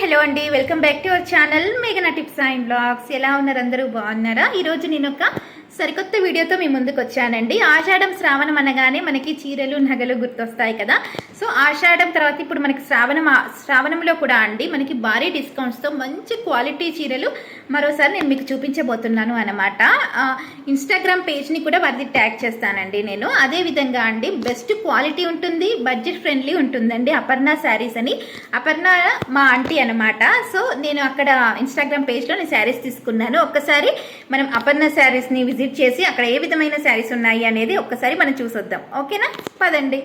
Hello అండి welcome back to our channel మేఘనా tips and blogs. ఎలా ఉన్నారు అందరూ? బాగున్నారా? ఈరోజు నేను ఒక సరికొత్త వీడియోతో మీ ముందుకు వచ్చానండి. ఆషాఢం శ్రావణం అనగానే మనకి చీరలు నగలు గుర్తొస్తాయి కదా. సో ఆషాఢం తర్వాత ఇప్పుడు మనకి శ్రావణం శ్రావణంలో కూడా అండి మనకి భారీ డిస్కౌంట్స్తో మంచి క్వాలిటీ చీరలు మరోసారి నేను మీకు చూపించబోతున్నాను అనమాట ఇన్స్టాగ్రామ్ పేజ్ని కూడా వారిది ట్యాగ్ చేస్తానండి నేను. అదే విధంగా అండి బెస్ట్ క్వాలిటీ ఉంటుంది బడ్జెట్ ఫ్రెండ్లీ ఉంటుందండి అపర్ణ శారీస్ అని. అపర్ణ మా ఆంటీ అనమాట సో నేను అక్కడ ఇన్స్టాగ్రామ్ పేజ్లో నేను శారీస్ తీసుకున్నాను. ఒక్కసారి మనం అపర్ణ శారీస్ని విజిట్ చేసి అక్కడ ఏ విధమైన శారీస్ ఉన్నాయి అనేది ఒక్కసారి మనం చూసొద్దాం. ఓకేనా? పదండి.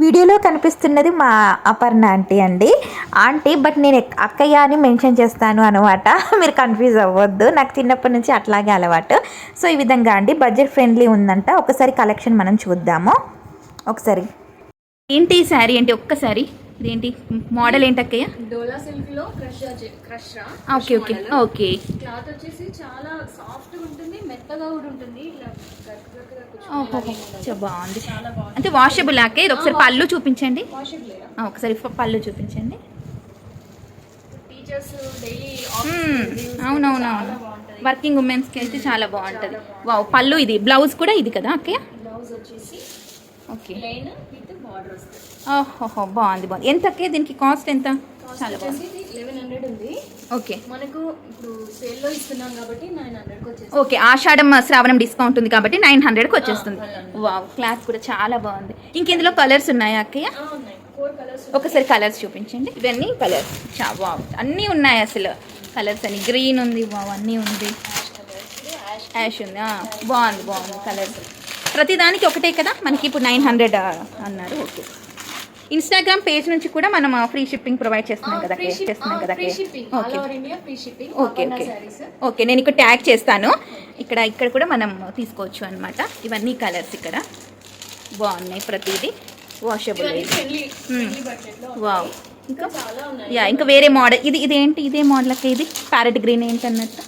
వీడియోలో కనిపిస్తున్నది మా అపర్ణ ఆంటీ అండి. ఆంటీ బట్ నేను అక్కయ్య అని మెన్షన్ చేస్తాను అనమాట. మీరు కన్ఫ్యూజ్ అవ్వద్దు. నాకు చిన్నప్పటి నుంచి అట్లాగే అలవాటు. సో ఈ విధంగా అండి. బడ్జెట్ ఫ్రెండ్లీ ఉందంట. ఒకసారి కలెక్షన్ మనం చూద్దాము. ఒకసారి. ఏంటి ఈ శారీ ఏంటి ఒక్కసారి? ఇదేంటి? మోడల్ ఏంటి అక్కయ్య డోలా సిల్క్లో crush crush okay okay okay. Cloth వచ్చేసి చాలా సాఫ్ట్గా ఉంటుంది మెత్తగా కూడా ఉంటుంది ఇట్లా బాగుంది. అంటే వాషబుల్ అక్క ఇది ఒకసారి పళ్ళు చూపించండి. ఒకసారి పళ్ళు చూపించండి. అవునవునవును. వర్కింగ్ ఉమెన్స్కి అయితే చాలా బాగుంటుంది. వావ్ పళ్ళు ఇది. బ్లౌజ్ కూడా ఇది కదా అక్కయ్య? బ్లౌజ్ వచ్చేసి ఓకే. ఓహోహో బాగుంది బాగుంది. ఎంత అక్కయ్య దీనికి కాస్ట్ ఎంత? చాలా బాగుంది. వచ్చేసి లెవెన్ హండ్రెడ్ ఉంది. ఓకే. మనకు ఇప్పుడు సేల్లో ఇస్తున్నాం కాబట్టి నైన్ హండ్రెడ్కి వచ్చేసి ఓకే ఆషాఢం శ్రావణం డిస్కౌంట్ ఉంది కాబట్టి నైన్ హండ్రెడ్కి వచ్చేస్తుంది. వావ్ క్లాత్ కూడా చాలా బాగుంది. ఇంక ఇందులో కలర్స్ ఉన్నాయా. అక్కయ్య ఒకసారి కలర్స్ చూపించండి. ఇవన్నీ కలర్స్ చా వావ్ అన్నీ ఉన్నాయి అసలు. కలర్స్ అని గ్రీన్ ఉంది వావ్ అన్నీ ఉంది. యాష్ ఉంది బాగుంది బాగుంది కలర్స్ ప్రతిదానికి ఒకటే కదా? మనకి ఇప్పుడు నైన్ హండ్రెడ్ అన్నారు. ఓకే. ఇన్స్టాగ్రామ్ పేజ్ నుంచి కూడా మనం ఫ్రీ షిప్పింగ్ ప్రొవైడ్ చేస్తున్నాం కదా చేస్తున్నాం కదా ఓకే. Okay okay. ఓకే నేను ఇక్కడ ట్యాగ్ చేస్తాను. ఇక్కడ ఇక్కడ కూడా మనం తీసుకోవచ్చు అనమాట ఇవన్నీ కలర్స్ ఇక్కడ. బాగున్నాయి ప్రతిదీ. Washable Hmm. వావ్ ఇంకా? యా ఇంకా వేరే మోడల్ ఇది ఇదేంటి? ఇదే మోడల్ అక్క ఇది? ప్యారెట్ గ్రీన్ ఏంటి అన్నట్టు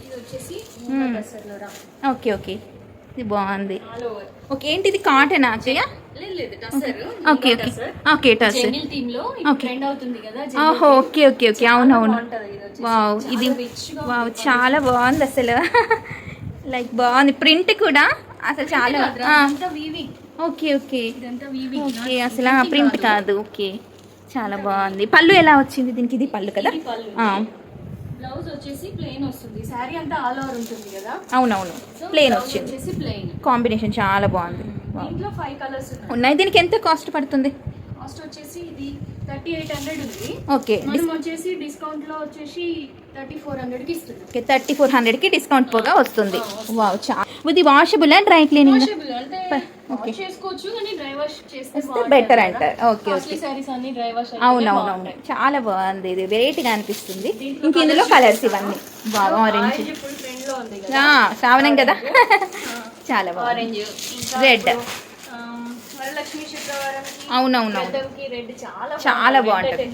ఇది వచ్చేసి Hmm. Dasara okay okay. ఇది బాగుంది. ఓకే ఏంటి ఇది కాటన్ అక్కయ్య? Okay okay okay. ఓహో ఓకే ఓకే. ఓకే అవునవును. వావ్ చాలా ఇది వావ్. చాలా బాగుంది అసలు. లైక్ బాగుంది. ప్రింట్ కూడా అసలు చాలా ఓకే ఓకే. ఓకే అసలు ప్రింట్ కాదు. ఓకే. చాలా బాగుంది. పళ్ళు ఎలా వచ్చింది దీనికి? ఇది పళ్ళు కదా? బ్లౌజ్ వచ్చేసి ప్లెయిన్ వస్తుంది. శారీ అంతా ఆల్ ఓవర్ ఉంటుంది కదా? అవునవును. బ్లౌజ్ వచ్చింది. వచ్చేసి ప్లెయిన్ కాంబినేషన్ చాలా బాగుంది. దీంట్లో ఫైవ్ కలర్స్ ఉన్నాయి. ఉన్నాయి. దీనికి ఎంత కాస్ట్ పడుతుంది? కాస్ట్ వచ్చేసి ఇది థర్టీ ఎయిట్ హండ్రెడ్ ఉంది. ఓకే. మనం వచ్చేసి డిస్కౌంట్లో వచ్చేసి థర్టీ ఫోర్ హండ్రెడ్కి ఓకే థర్టీ ఫోర్ డిస్కౌంట్ పోగా వస్తుంది. వావ్ చాలా ఇది వాషబుల్ డ్రై క్లీనింగ్ చేసుకోవచ్చు కానీ డ్రై వాష్ చేస్తే better అంటారు. సారీస్ అన్ని డ్రై వాష్ అవునవునవును. చాలా బాగుంది ఇది. వెరైటీగా అనిపిస్తుంది. ఇంక ఇందులో కలర్స్ ఇవన్నీ. బాగా ఆరెంజ్ శ్రావణం కదా. చాలా బాగుంది. ఆరెంజ్ అవునవునవును. రెడ్ చాలా. బాగుంటది.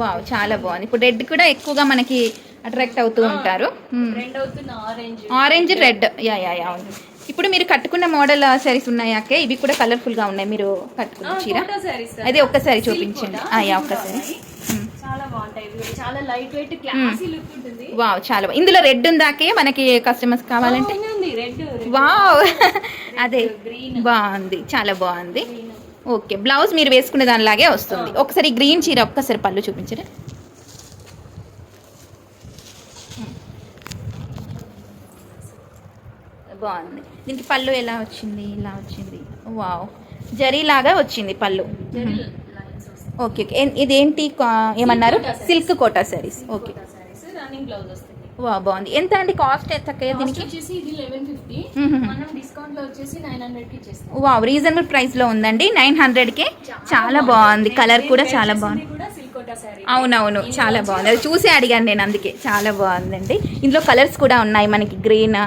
వావ్ చాలా బాగుంది. ఇప్పుడు రెడ్ కూడా ఎక్కువగా మనకి అట్రాక్ట్ అవుతూ ఉంటారు. Orange. Red. Yeah yeah yeah అవును. ఇప్పుడు మీరు కట్టుకున్న మోడల్ సారీస్ ఉన్నాయాకే ఇవి కూడా కలర్ఫుల్గా ఉన్నాయి. మీరు కట్టుకున్న చీర. అదే ఒక్కసారి చూపించండి. యా ఒక్కసారి వావ్ చాలా ఇందులో రెడ్ ఉందాకే మనకి కస్టమర్స్ కావాలంటే? వావ్. అదే. బాగుంది. చాలా బాగుంది. ఓకే. బ్లౌజ్ మీరు వేసుకునే దానిలాగే వస్తుంది. ఒకసారి గ్రీన్ చీర ఒక్కసారి పళ్ళు చూపించరా? బాగుంది. దీనికి పళ్ళు ఎలా వచ్చింది? ఇలా వచ్చింది. వావ్. జరీలాగా వచ్చింది పళ్ళు. Okay okay. ఇదేంటి ఏమన్నారు. Silk Kota sarees okay. Running blouse వా బాగుంది. ఎంత అండి కాస్ట్ ఎంత దీనికి? వచ్చేసి ఇది లెవెన్ ఫిఫ్టీ. మనం డిస్కౌంట్లో వచ్చేసి నైన్ హండ్రెడ్కి ఇచ్చేస్తాం. వావ్ రీజనబుల్ ప్రైస్లో ఉందండి. నైన్ హండ్రెడ్కి చాలా బాగుంది. కలర్ కూడా చాలా బాగుంది. అవునవును చాలా బాగుంది. అది చూసి అడిగాను నేను అందుకే. చాలా బాగుందండి. ఇందులో కలర్స్ కూడా ఉన్నాయి మనకి. గ్రీన్.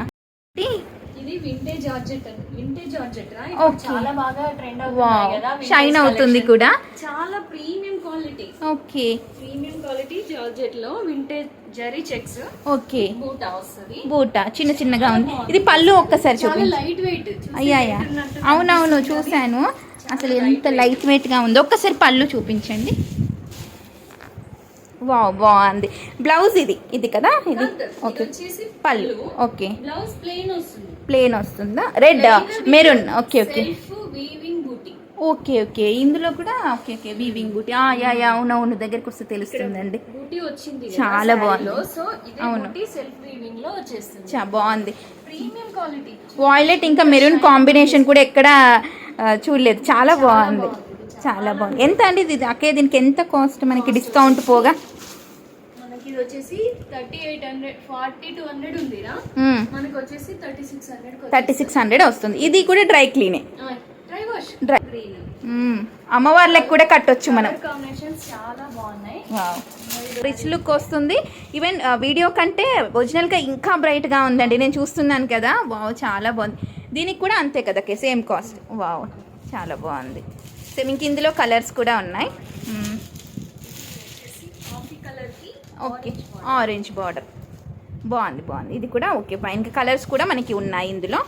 చాలా బాగా ట్రెండ్ వావ్. అవుతుంది కదా vintage షైన్ అవుతుంది. కూడా. చాలా premium quality. Okay. Premium quality జార్జెట్లో vintage zari checks. Okay. బూటా వస్తుంది. బూట చిన్న చిన్నగా ఉంది. ఇది పళ్ళు ఒక్కసారి చూపించు. లైట్ వెయిట్ అయ్యాయా అవునవును చూశాను. అసలు ఎంత లైట్ వెయిట్గా ఉందో. ఒక్కసారి పళ్ళు చూపించండి. వావ్ బాగుంది. బ్లౌజ్ ఇది. ఇది కదా? ఇది? ఓకే. పళ్ళు. ఓకే. బ్లౌజ్ ప్లెయిన్ వస్తుంది. ప్లేన్ వస్తుందా? Red maroon. Okay okay. Okay okay. ఇందులో కూడా ఓకే ఓకే. వీవింగ్ బూటీ ఆ, యా యా. అవునవును. దగ్గరికి వస్తే తెలుస్తుందండి. బూటీ వచ్చింది చాలా బాగుంది. సో ఇదే అవును. సెల్ఫ్ వీవింగ్లో వచ్చేస్తుంది. చా బాగుంది. ప్రీమియం క్వాలిటీ వాయిలెట్ ఇంకా మెరూన్ కాంబినేషన్ కూడా ఎక్కడ చూడలేదు. చాలా బాగుంది. చాలా బాగుంది. ఎంత అండి ఇది? అక్కే దీనికి ఎంత కాస్ట్ మనకి డిస్కౌంట్ పోగా? మనకి ఇది వచ్చేసి thirty eight hundred forty two hundred ఉందిరా. మనకి వచ్చేసి thirty six hundred thirty six hundred వస్తుంది. ఇది కూడా డ్రై క్లీనే డ్రై అమ్మవార్లకు కూడా కట్టొచ్చు మనం. కాంబినేషన్స్ చాలా బాగున్నాయి. రిచ్ లుక్ వస్తుంది. ఈవెన్ వీడియో కంటే ఒరిజినల్గా ఇంకా బ్రైట్గా ఉందండి. నేను చూస్తున్నాను కదా. వావ్ చాలా బాగుంది. దీనికి కూడా అంతే కదా సేమ్ కాస్ట్. వావ్ చాలా బాగుంది. సేమ్ ఇంక ఇందులో కలర్స్ కూడా ఉన్నాయి. కి ఓకే. ఆరెంజ్ బార్డర్ బాగుంది బాగుంది. ఇది కూడా ఓకే ఫైన్. ఇంకా కలర్స్ కూడా మనకి ఉన్నాయి ఇందులో.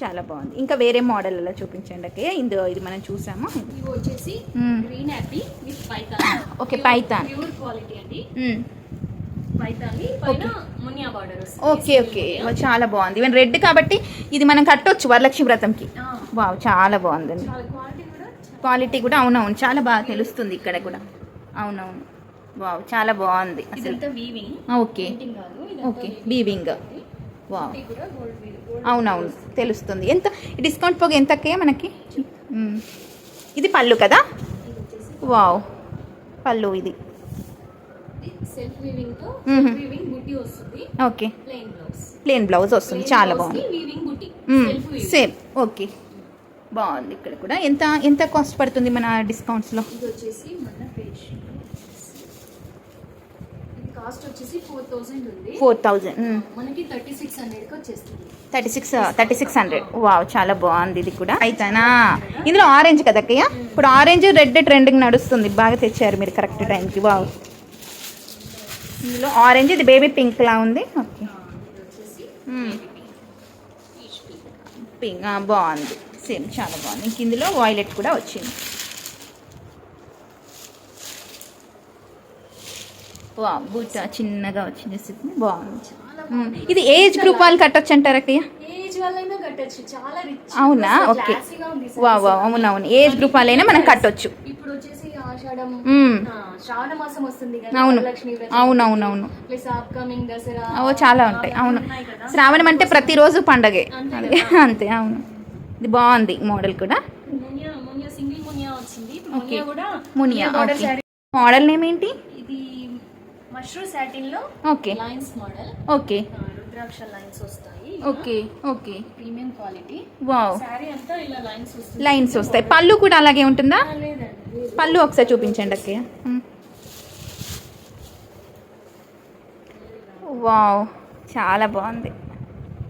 చాలా బాగుంది. ఇంకా వేరే మోడల్ అలా చూపించండి ఓకే ఇందులో ఇది మనం చూసాము? ఇవి వచ్చేసి. Green Appy with python Okay, python. Pure quality అండి. Python okay. ఓకే చాలా బాగుంది. ఈవెన్ రెడ్ కాబట్టి ఇది మనం కట్టొచ్చు వరలక్ష్మి వ్రతంకి. వావ్ చాలా బాగుందండి. క్వాలిటీ కూడా అవునవును. చాలా బాగా తెలుస్తుంది ఇక్కడ కూడా. అవునవును. వావ్ చాలా బాగుంది అసలు. ఓకే. ఓకే వీవింగ్ అవునవును తెలుస్తుంది. ఎంత డిస్కౌంట్ పోగా ఎంతకే మనకి? మ్మ్. ఇది పళ్ళు కదా? వావ్ పళ్ళు ఇది. సెల్ఫ్ వీవింగ్తో మ్మ్. వీవింగ్ బుట్టి వస్తుంది. Okay. Plain blouse plain blouse వస్తుంది. చాలా బాగుంది. వీవింగ్ బుట్టి సేమ్ ఓకే. బాగుంది ఇక్కడ కూడా. ఎంత ఎంత కాస్ట్ పడుతుంది మన డిస్కౌంట్స్లో ఇది వచ్చేసి మన పేజ్ ఇది కాస్ట్ వచ్చేసి ఫోర్ థౌసండ్ ఉంది. ఫోర్ థౌజండ్ మనకి థర్టీ సిక్స్ హండ్రెడ్కి వచ్చేస్తుంది. Thirty six thirty six hundred. Wow చాలా బాగుంది ఇది కూడా. అయితేనా? ఇందులో ఆరెంజ్ కదా అక్కయ్య? ఇప్పుడు ఆరెంజ్ రెడ్ ట్రెండింగ్ నడుస్తుంది. బాగా తెచ్చారు మీరు కరెక్ట్ టైంకి. వావ్. ఇందులో ఆరెంజ్ ఇది బేబీ పింక్ లా ఉంది. ఓకే. పింక్. బాగుంది. సేమ్ చాలా బాగుంది. ఇంక ఇందులో వాయిలెట్ కూడా వచ్చింది. బూట చిన్నగా వచ్చింది సిగ్గు. బాగుంది. ఇది ఏజ్ గ్రూప్ వాళ్ళు కట్టొచ్చు అంటారు అక్కయ్య అవునా? ఓకే. వా వా అవునవును. ఏజ్ గ్రూప్ వాళ్ళైనా మనం కట్టొచ్చు. ఇప్పుడు వచ్చేసి ఆషాఢం మ్మ్. ఆ, శ్రావణ మాసం వస్తుంది కదా అవును. అవునవునవును. ఓ చాలా ఉంటాయి. అవును. శ్రావణం అంటే ప్రతిరోజు పండగే. అంతే అవును. ఇది బాగుంది మోడల్ కూడా. మునియా ఓకే. మోడల్ నేమ్ ఏంటి? సాటిన్లో okay. Lines model. Okay. Rudraksha lines వస్తాయి. Okay okay. Premium quality. Wow. Sari అంతా ఇలా లైన్స్ వస్తుంది. లైన్స్ వస్తాయి. పళ్ళు కూడా అలాగే ఉంటుందా? లేదండి. లేదు. పళ్ళు ఒకసారి చూపించండి అక్కయ్య. వావ్ చాలా బాగుంది.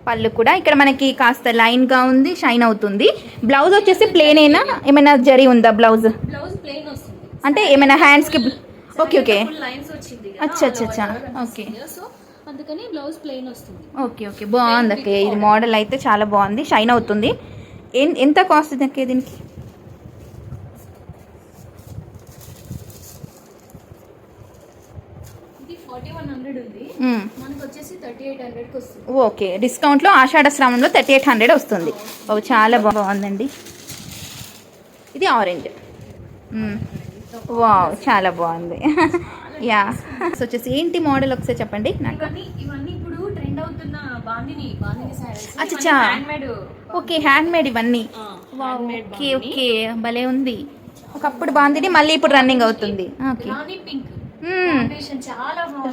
పళ్ళు కూడా. ఇక్కడ మనకి కాస్త లైన్గా ఉంది షైన్ అవుతుంది. బ్లౌజ్ వచ్చేసి ప్లేన్ అయినా ఏమైనా జరీ ఉందా బ్లౌజ్? బ్లౌజ్ వస్తుంది. అంటే ఏమైనా హ్యాండ్స్కి ఓకే ఓకే లైన్స్ వచ్చింది అచ్చా, అచ్చా, అచ్చా. ఓకే. సో అందుకని బ్లౌజ్ ప్లెయిన్ వస్తుంది. ఓకే ఓకే బాగుంది అక్క. ఇది మోడల్ అయితే చాలా బాగుంది. షైన్ అవుతుంది. ఎంత కాస్ట్ ఇది అక్క దీనికి? వస్తుంది. ఓకే. డిస్కౌంట్లో ఆషాఢ శ్రావణంలో థర్టీ ఎయిట్ హండ్రెడ్ వస్తుంది. ఓ చాలా బాగుందండి. ఇది ఆరెంజ్ వావ్ చాలా బాగుంది. యా వచ్చేసి ఏంటి మోడల్ ఒకసారి చెప్పండి? నాకు. హ్యాండ్మేడ్ ఓకే హ్యాండ్ మేడ్ ఇవన్నీ ఓకే ఓకే భలే ఉంది. ఒకప్పుడు బాగుంది మళ్ళీ ఇప్పుడు రన్నింగ్ అవుతుంది. ఓకే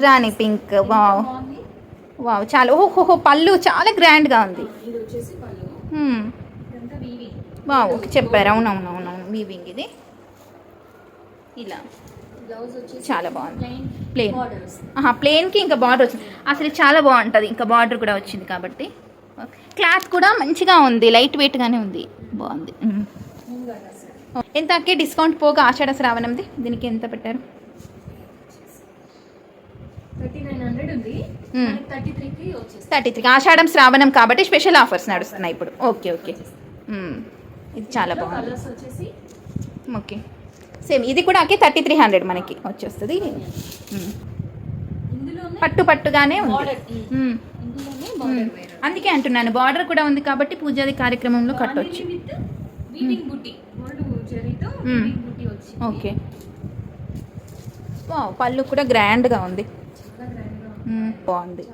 రాణి పింక్ వావ్ వావ్ చాలా ఓహోహో పళ్ళు చాలా గ్రాండ్గా ఉంది. వావ్ ఓకే చెప్పారు. అవునవునవునవును వీవింగ్ ఇది. ఇలా. చాలా బాగుంది. ఆహా ప్లేన్కి ఇంకా బార్డర్ వచ్చింది అసలు చాలా బాగుంటుంది. ఇంకా బార్డర్ కూడా వచ్చింది కాబట్టి. ఓకే. క్లాత్ కూడా మంచిగా ఉంది. లైట్ వెయిట్గానే ఉంది. బాగుంది. మ్మ్. ముందుగా సార్ ఎంత అక్కే డిస్కౌంట్ పోగా ఆషాఢ శ్రావణంది? దీనికి ఎంత పెట్టారు? థర్టీ త్రీకి ఆషాఢం శ్రావణం కాబట్టి స్పెషల్ ఆఫర్స్ నడుస్తున్నాయి ఇప్పుడు. Okay okay. ఇది చాలా బాగుంది. ఓకే. సేమ్ ఇది కూడా ఓకే థర్టీ త్రీ హండ్రెడ్ మనకి వచ్చేస్తుంది. మ్మ్. ఇందులోనే పట్టు పట్టుగానే ఉంది. బార్డర్ వేరు. అందుకే అంటున్నాను బార్డర్ కూడా ఉంది కాబట్టి పూజాది కార్యక్రమంలో కట్టొచ్చు. ఓకే వావ్ పళ్ళు కూడా గ్రాండ్గా ఉంది. బాగుంది.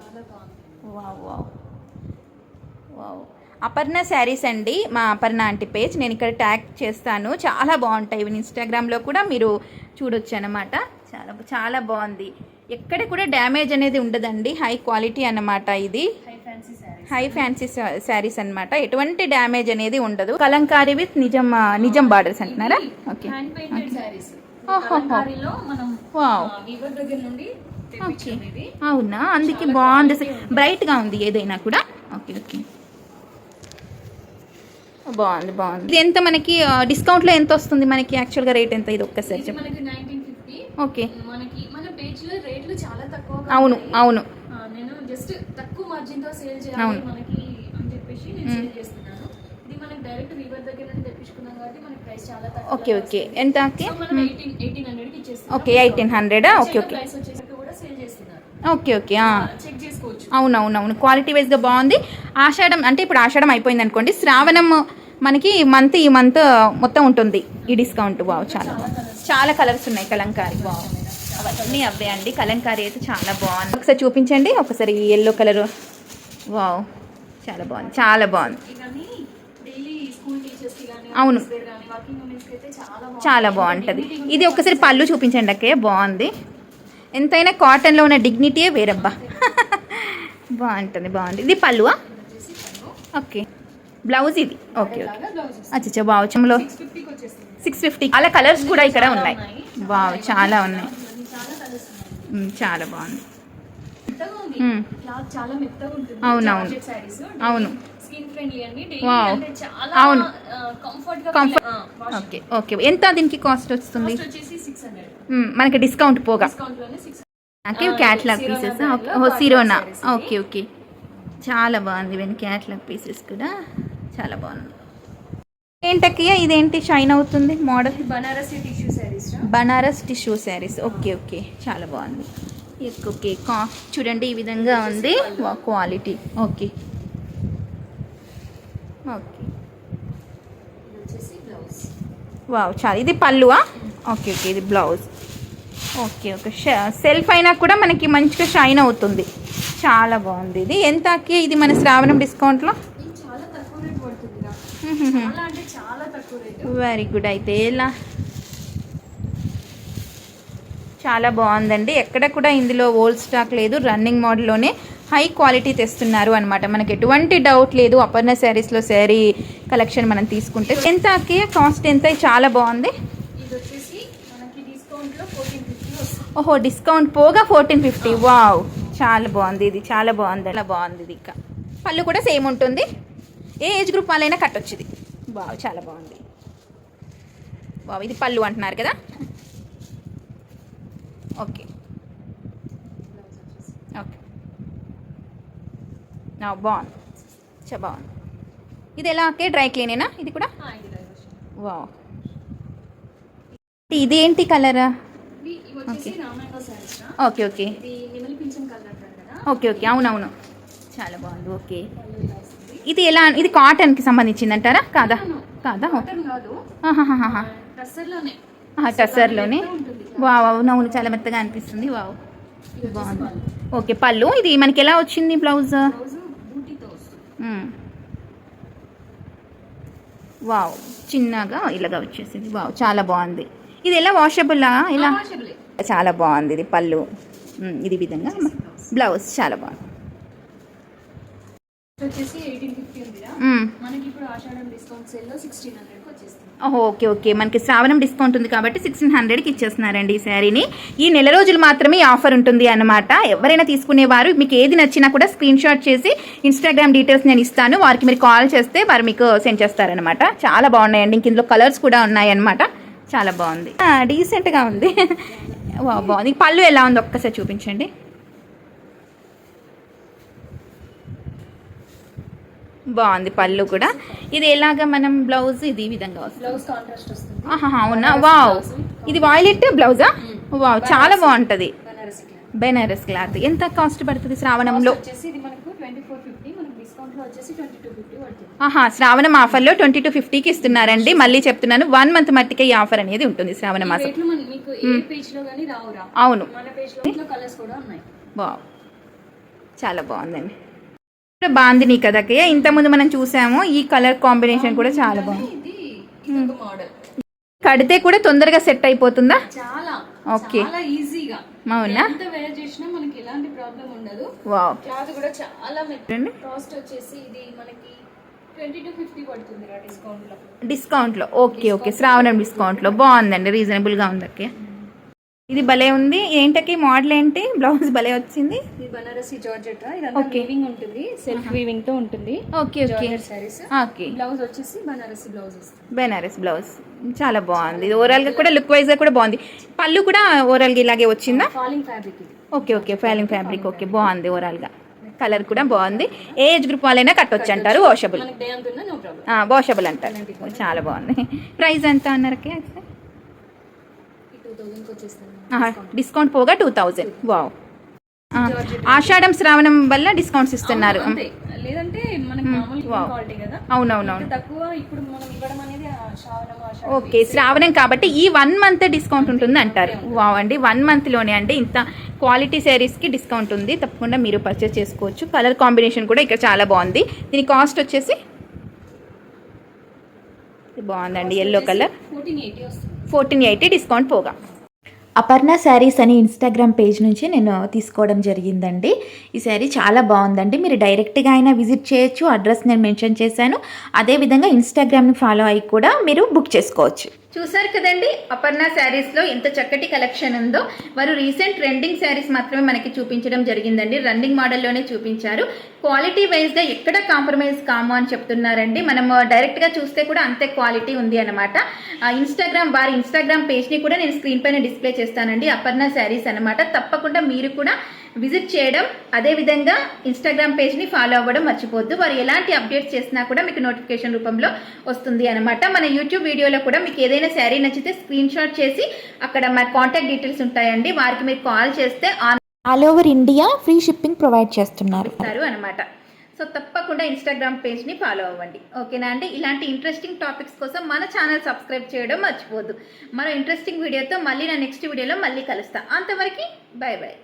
Wow wow wow Aparna sarees అండి. మా అపర్ణ ఆంటీ పేజ్. నేను ఇక్కడ ట్యాగ్ చేస్తాను. చాలా బాగుంటాయి. ఇవి ఇన్స్టాగ్రామ్లో కూడా మీరు చూడొచ్చు అనమాట చాలా చాలా బాగుంది. ఎక్కడ కూడా డ్యామేజ్ అనేది ఉండదండి. హై క్వాలిటీ అన్నమాట ఇది. High fancy sarees. అన్నమాట. ఎటువంటి డ్యామేజ్ అనేది ఉండదు. కలంకారీ విత్ నిజం నిజం బార్డర్స్ అంటున్నారా? ఓకే. ఇది అవునా? అందుకే బాగుంది. బ్రైట్గా ఉంది ఏదైనా కూడా. Okay okay. బాగుంది బాగుంది. ఇది ఎంత మనకి డిస్కౌంట్లో ఎంత వస్తుంది మనకి? యాక్చువల్గా రేట్ ఎంత? ఇది ఒక్కసారి చెప్పండి ఓకే. మనకి మన రేట్లు చాలా తక్కువ అవును అవును. నేను జస్ట్ తక్కువ మార్జిన్తో సేల్ అవును. చేయాలి మనకి అని చెప్పేసి నేను. సేల్ చేస్తున్నాను. ఇది మనకి డైరెక్ట్ వీవర్ దగ్గర నుండి తెప్పించుకున్నాం కాబట్టి మనకి ప్రైస్ చాలా తక్కువ ఓకే ఓకే. ఎంత okay eighteen hundred okay okay okay. Price వచ్చేసి కూడా సేల్ చేస్తున్నారు. ఓకే ఓకే చెక్ చేసుకోవచ్చు. అవునవునవును. క్వాలిటీ వైజ్గా బాగుంది. ఆషాఢం అంటే ఇప్పుడు ఆషాఢం అయిపోయింది అనుకోండి శ్రావణం మనకి మంత్ ఈ మంత్ మొత్తం ఉంటుంది. ఈ డిస్కౌంట్ వావ్ చాలా. చాలా కలర్స్ ఉన్నాయి కలంకారీ. వావ్. అవన్నీ అవే అండి. కలంకారీ అయితే చాలా బాగుంది. ఒకసారి చూపించండి. ఒకసారి ఎల్లో కలర్ వావ్. చాలా బాగుంది. చాలా బాగుంది. అవును. చాలా బాగుంటుంది. ఇది ఒకసారి పళ్ళు చూపించండి అక్కయ్య. బాగుంది. ఎంతైనా కాటన్లో ఉన్న డిగ్నిటీయే వేరబ్బా. బాగుంటుంది బాగుంది. ఇది పళ్ళువా. ఓకే. బ్లౌజ్ ఇది. Okay okay. అచ్చా బావచంలో 650 కి వచ్చేస్తుంది. సిక్స్ ఫిఫ్టీ అలా కలర్స్ కూడా ఇక్కడ ఉన్నాయి. వావ్ చాలా ఉన్నాయి. చాలా చాలా బాగుంది. ఉంటుంది. అవునవును. అవును. అవును. కంఫర్ట్. ఓకే ఓకే ఎంత దీనికి కాస్ట్ వస్తుంది? మ్, మనకి డిస్కౌంట్ పోగా. ఆ, క్యాట్లాగ్ పీసెస్ ఓకే ఓ సిరోనా. ఓకే ఓకే చాలా బాగుంది. ఇవన్నీ క్యాట్లాగ్ పీసెస్ కూడా. చాలా బాగుంది. ఏంటక్కయ్య? ఇదేంటి? షైన్ అవుతుంది model? Banarasi tissue sarees Banaras tissue sarees. Okay okay. చాలా బాగుంది. ఓకే. కా చూడండి ఈ విధంగా ఉంది. క్వాలిటీ. ఓకే. ఓకే. వావ్ చాలా. ఇది పళ్ళువా? Okay okay. ఇది బ్లౌజ్. Okay okay. సెల్ఫ్ అయినా కూడా మనకి మంచిగా షైన్ అవుతుంది. చాలా బాగుంది. ఇది ఎంత అక్కి ఇది మన శ్రావణం డిస్కౌంట్లో ఇది చాలా తక్కువ రేట్ పడుతుంది రా. చాలా అంటే చాలా తక్కువ రేట్ వెరీ గుడ్ అయితే ఎలా? చాలా బాగుందండి. ఎక్కడ కూడా ఇందులో ఓల్డ్ స్టాక్ లేదు. రన్నింగ్ మోడల్లోనే హై క్వాలిటీ తెస్తున్నారు అనమాట మనకి ఎటువంటి డౌట్ లేదు. అపర్ణ శారీస్లో శారీ కలెక్షన్ మనం తీసుకుంటే. ఎంత కాస్ట్ ఎంత? చాలా బాగుంది. ఓహో డిస్కౌంట్ పోగా ఫోర్టీన్ ఫిఫ్టీ వావ్ చాలా బాగుంది ఇది. చాలా బాగుంది. అలా బాగుంది ఇది ఇంకా. పళ్ళు కూడా సేమ్ ఉంటుంది. ఏ ఏజ్ గ్రూప్ వాళ్ళైనా కట్టొచ్చు ఇది వావ్ చాలా బాగుంది. వావ్ ఇది పళ్ళు అంటున్నారు కదా? ఓకే. ఓకే. బాగుంది. చా బాగుంది. ఇది ఎలా ఓకే డ్రై క్లీనేనా? ఇది కూడా. వావ్. ఇదేంటి కలరా. ఓకే. Okay okay. ఓకే అవునవును. చాలా బాగుంది. ఓకే. ఇది ఎలా ఇది కాటన్కి సంబంధించింది అంటారా కాదా? కాదా? టసర్లోనే వావ్ చాలా మెత్తగా అనిపిస్తుంది. వావ్. బాగుంది. ఓకే పళ్ళు. ఇది మనకి ఎలా వచ్చింది బ్లౌజ్. వావ్. చిన్నగా ఇలాగా వచ్చేసింది. వావ్ చాలా బాగుంది. ఇది ఎలా వాషబుల్లా ఇలా వాషబులే. చాలా బాగుంది ఇది పళ్ళు. ఇది విధంగా బ్లౌజ్. చాలా బాగుంది. వచ్చేసి ఎయిటీన్ ఫిఫ్టీ ఉందిరా. మ్మ్. మనకి ఇప్పుడు ఆషాఢం డిస్కౌంట్ సేల్లో సిక్స్టీన్ హండ్రెడ్ వచ్చేస్తుంది. ఓహో ఓకే ఓకే. మనకి శ్రావణం డిస్కౌంట్ ఉంది కాబట్టి సిక్స్టీన్ హండ్రెడ్కి ఇచ్చేస్తున్నారండి ఈ శారీని. ఈ నెల రోజులు మాత్రమే ఆఫర్ ఉంటుంది అన్నమాట. ఎవరైనా తీసుకునేవారు మీకు ఏది నచ్చినా కూడా స్క్రీన్ షాట్ చేసి ఇన్స్టాగ్రామ్ డీటెయిల్స్ నేను ఇస్తాను. వారికి మీరు కాల్ చేస్తే వారు మీకు సెండ్ చేస్తారనమాట చాలా బాగున్నాయండి. ఇంక ఇందులో కలర్స్ కూడా ఉన్నాయన్నమాట. చాలా బాగుంది. డీసెంట్గా ఉంది. బాగుంది. పళ్ళు ఎలా ఉంది? ఒక్కసారి చూపించండి. బాగుంది పళ్ళు కూడా. ఇది ఎలాగ మనం బ్లౌజ్ ఇది విధంగా వస్తుంది? అవునా? వావ్. ఇది వాయిలెట్ బ్లౌజా వావ్ చాలా బాగుంటది. బనారసి క్లాత్ ఎంత కాస్ట్ పడుతుంది శ్రావణంలో? ఆహా శ్రావణం ఆఫర్లో ట్వంటీ టు ఫిఫ్టీకి ఇస్తున్నారండి. మళ్ళీ చెప్తున్నాను వన్ మంత్ మట్టికే ఈ ఆఫర్ అనేది ఉంటుంది శ్రావణ మాసం. రావురా. అవును. బావ్ చాలా బాగుందండి. బాగుంది కదకయ్య ఇంతకుముందు మనం చూసాము ఈ కలర్ కాంబినేషన్ కూడా చాలా బాగుంది. కడితే కూడా తొందరగా సెట్ అయిపోతుందా? చాలా. Okay. చాలా ఈజీగా అవునా? ఎంత వేర్ చేసినా మనకి ఎలాంటి ప్రాబ్లం ఉండదు. వావ్. క్లాత్ కూడా చాలా. కాస్ట్ వచ్చేసి ఇది మనకి డిస్కౌంట్లో. Okay okay. శ్రావణం డిస్కౌంట్లో బాగుందండి. రీజనబుల్గా ఉంది అక్క ఇది భలే ఉంది. ఏంటకి మోడల్ ఏంటి? బ్లౌజ్ భలే వచ్చింది. ఇది బనారసి జార్జెట్. ఇదంతా. వీవింగ్ ఉంటుంది. సెల్ఫ్ వీవింగ్తో ఉంటుంది. Okay okay sarees okay blouse వచ్చేసి బనారసి బ్లౌజ్ బెనారస్ బ్లౌజ్ చాలా బాగుంది. ఇది ఓవరాల్గా కూడా లుక్ వైజ్గా కూడా బాగుంది. పళ్ళు కూడా ఓవరాల్గా ఇలాగే వచ్చిందా? Falling fabric okay okay falling fabric okay బాగుంది ఓవరాల్గా కలర్ కూడా బాగుంది. ఏ ఏజ్ గ్రూప్ వాళ్ళైనా కట్టొచ్చు అంటారు. వాషబుల్ వాషబుల్ అంటారు. చాలా బాగుంది. ప్రైస్ ఎంత అన్నారకే ఈ టూ థౌసండ్కి వచ్చేస్తుంది డిస్కౌంట్ పోగా టూ థౌజండ్ వావ్ ఆషాఢం శ్రావణం వల్ల డిస్కౌంట్స్ ఇస్తున్నారు. లేదంటే కదా. అవునవునవును. ఓకే శ్రావణం కాబట్టి ఈ వన్ మంత్ డిస్కౌంట్ ఉంటుంది అంటారు. వావ్ అండి వన్ మంత్లోనే అండి ఇంత క్వాలిటీ శారీస్కి డిస్కౌంట్ ఉంది. తప్పకుండా మీరు పర్చేస్ చేసుకోవచ్చు. కలర్ కాంబినేషన్ కూడా ఇక్కడ చాలా బాగుంది. దీని కాస్ట్ వచ్చేసి ఇది బాగుందండి ఎల్లో కలర్ ఫోర్టీన్ ఎయిటీ వస్తుంది. ఫోర్టీన్ ఎయిటీ డిస్కౌంట్ పోగా. అపర్ణ శారీస్ అని ఇన్స్టాగ్రామ్ పేజ్ నుంచి నేను తీసుకోవడం జరిగిందండి. ఈ శారీ చాలా బాగుందండి. మీరు డైరెక్ట్గా అయినా విజిట్ చేయొచ్చు. అడ్రస్ నేను మెన్షన్ చేశాను. అదేవిధంగా ఇన్స్టాగ్రామ్ని ఫాలో అయ్యి కూడా మీరు బుక్ చేసుకోవచ్చు. చూసారు కదండి? అపర్ణ శారీస్లో ఎంత చక్కటి కలెక్షన్ ఉందో. వారు రీసెంట్ ట్రెండింగ్ శారీస్ మాత్రమే మనకి చూపించడం జరిగిందండి. రన్నింగ్ మోడల్లోనే చూపించారు. క్వాలిటీ వైజ్గా ఎక్కడ కాంప్రమైజ్ కాము అని చెప్తున్నారండి. మనం డైరెక్ట్గా చూస్తే కూడా అంతే క్వాలిటీ ఉంది అనమాట ఇన్స్టాగ్రామ్ వారి ఇన్స్టాగ్రామ్ పేజ్ని కూడా నేను స్క్రీన్ పైన డిస్ప్లే చేస్తానండి. అపర్ణ శారీస్ అనమాట తప్పకుండా మీరు కూడా విజిట్ చేయడం అదే విధంగా ఇన్స్టాగ్రామ్ పేజ్ని ఫాలో అవ్వడం మర్చిపోద్దు వారు ఎలాంటి అప్డేట్స్ చేసినా కూడా మీకు నోటిఫికేషన్ రూపంలో వస్తుంది అనమాట మన యూట్యూబ్ వీడియోలో కూడా మీకు ఏదైనా శారీ నచ్చితే స్క్రీన్ షాట్ చేసి అక్కడ మా కాంటాక్ట్ డీటెయిల్స్ ఉంటాయండి. వారికి మీరు కాల్ చేస్తే all over India free shipping provide చేస్తున్నారు. అనమాట సో తప్పకుండా ఇన్స్టాగ్రామ్ పేజ్ని ఫాలో అవ్వండి. ఓకేనా అండి? ఇలాంటి ఇంట్రెస్టింగ్ టాపిక్స్ కోసం మన ఛానల్ సబ్స్క్రైబ్ చేయడం మర్చిపోద్దు మరో ఇంట్రెస్టింగ్ వీడియోతో మళ్ళీ నా నెక్స్ట్ వీడియోలో మళ్ళీ కలుస్తా. అంతవరకు బాయ్ బాయ్